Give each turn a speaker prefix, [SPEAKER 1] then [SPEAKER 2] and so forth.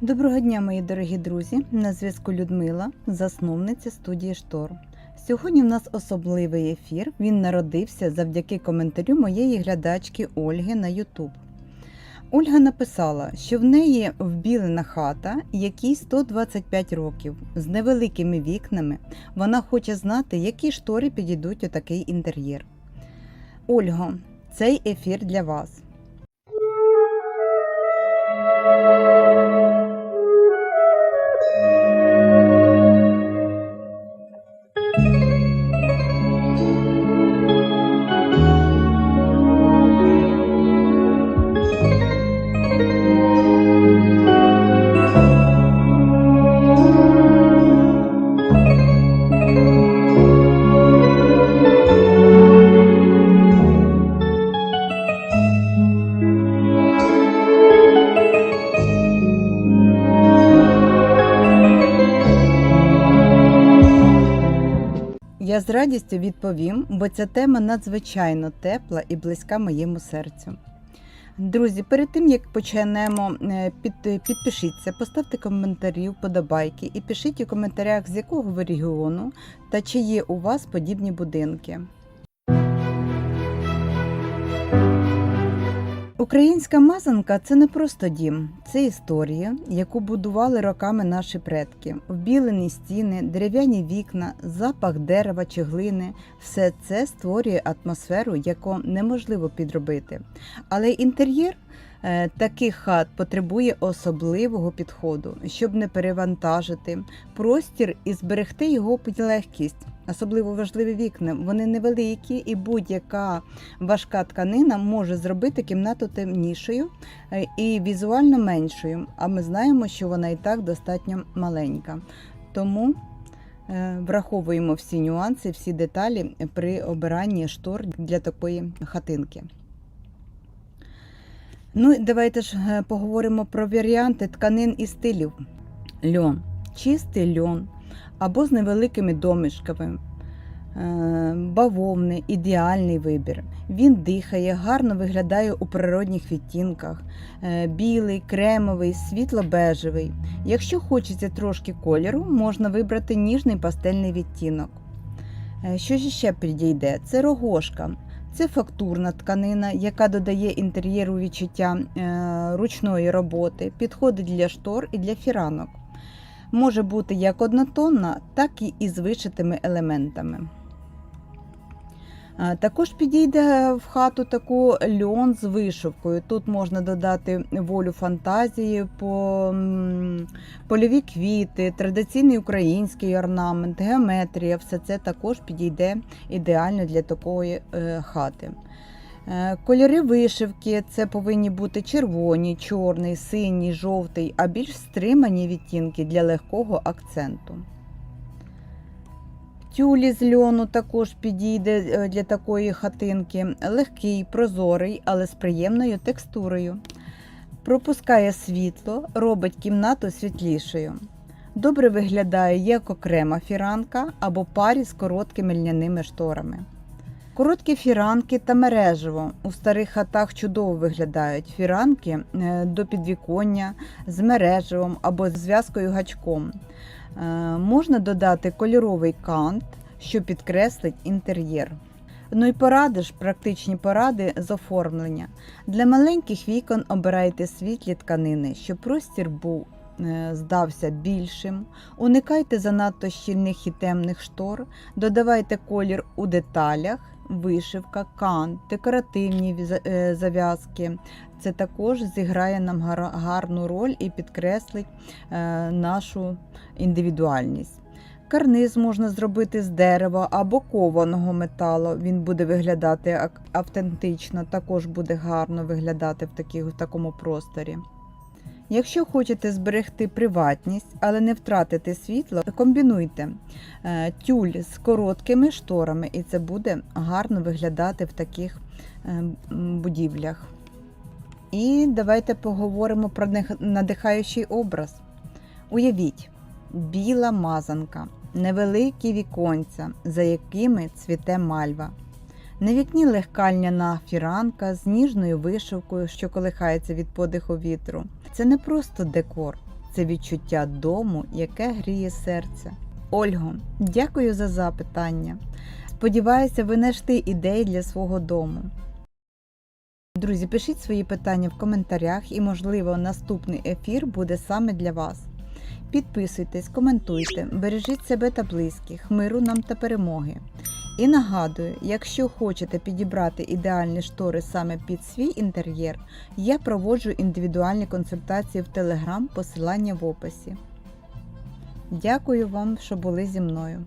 [SPEAKER 1] Доброго дня, мої дорогі друзі! На зв'язку Людмила, засновниця студії Штор. Сьогодні в нас особливий ефір. Він народився завдяки коментарю моєї глядачки Ольги на YouTube. Ольга написала, що в неї вбілена хата, якій 125 років, з невеликими вікнами. Вона хоче знати, які штори підійдуть у такий інтер'єр. Ольго, цей ефір для вас. Я з радістю відповім, бо ця тема надзвичайно тепла і близька моєму серцю. Друзі, перед тим як почнемо, е, під, підпишіться, поставте коментарі, вподобайки і пишіть у коментарях, з якого ви регіону та чи є у вас подібні будинки. Українська мазанка це не просто дім, це історія, яку будували роками наші предки. Вбілені стіни, дерев'яні вікна, запах дерева чи глини все це створює атмосферу, яку неможливо підробити. Але інтер'єр таких хат потребує особливого підходу, щоб не перевантажити простір і зберегти його легкість. Особливо важливі вікна. Вони невеликі, і будь-яка важка тканина може зробити кімнату темнішою е, і візуально меншою. А ми знаємо, що вона і так достатньо маленька. Тому е, враховуємо всі нюанси, всі деталі при обиранні штор для такої хатинки. Ну, давайте ж е, поговоримо про варіанти тканин і стилів. Льон, чистий льон або з невеликими домішками. Е, Бавовни ідеальний вибір. Він дихає, гарно виглядає у природних відтінках. Е, Білий, кремовий, світло-бежевий. Якщо хочеться трошки кольору, можна вибрати ніжний пастельний відтінок. Що ж ще підійде? Це рогошка. Це фактурна тканина, яка додає інтер'єру відчуття е, ручної роботи, підходить для штор і для фіранок. Може бути як однотонна, так і із вишитими елементами. Також підійде в хату таку льон з вишивкою. Тут можна додати волю фантазії, по, польові квіти, традиційний український орнамент, геометрія. Все це також підійде ідеально для такої е, хати. Е, Кольори вишивки це повинні бути червоні, чорний, синій, жовтий, а більш стримані відтінки для легкого акценту. Тюлі з льону також підійде е, для такої хатинки. Легкий, прозорий, але з приємною текстурою. Пропускає світло, робить кімнату світлішою. Добре виглядає як окрема фіранка або парі з короткими льняними шторами. Короткі фіранки та мережево у старих хатах чудово виглядають. Фіранки е, до підвіконня з мережевом або зв'язкою гачком. Е, Можна додати кольоровий кант, що підкреслить інтер'єр. Ну і поради ж, практичні поради з оформлення. Для маленьких вікон обирайте світлі тканини, щоб простір був е, здався більшим. Уникайте занадто щільних і темних штор, додавайте колір у деталях, вишивка, кант, декоративні е, зав'язки. Це також зіграє нам гарну роль і підкреслить е, нашу індивідуальність. Карниз можна зробити з дерева або кованого металу. Він буде виглядати автентично, також буде гарно виглядати в такому просторі. Якщо хочете зберегти приватність, але не втратити світло, комбінуйте е, тюль з короткими шторами, і це буде гарно виглядати в таких е, будівлях. І давайте поговоримо про надихаючий образ. Уявіть, біла мазанка, невеликі віконця, за якими цвіте мальва. На вікні легкальняна фіранка з ніжною вишивкою, що колихається від подиху вітру. Це не просто декор, це відчуття дому, яке гріє серце. Ольго, дякую за запитання. Сподіваюся, ви знайшли ідеї для свого дому. Друзі, пишіть свої питання в коментарях і, можливо, наступний ефір буде саме для вас. Підписуйтесь, коментуйте, бережіть себе та близьких, миру нам та перемоги. І нагадую, якщо хочете підібрати ідеальні штори саме під свій інтер'єр, я проводжу індивідуальні консультації в Telegram, посилання в описі. Дякую вам, що були зі мною.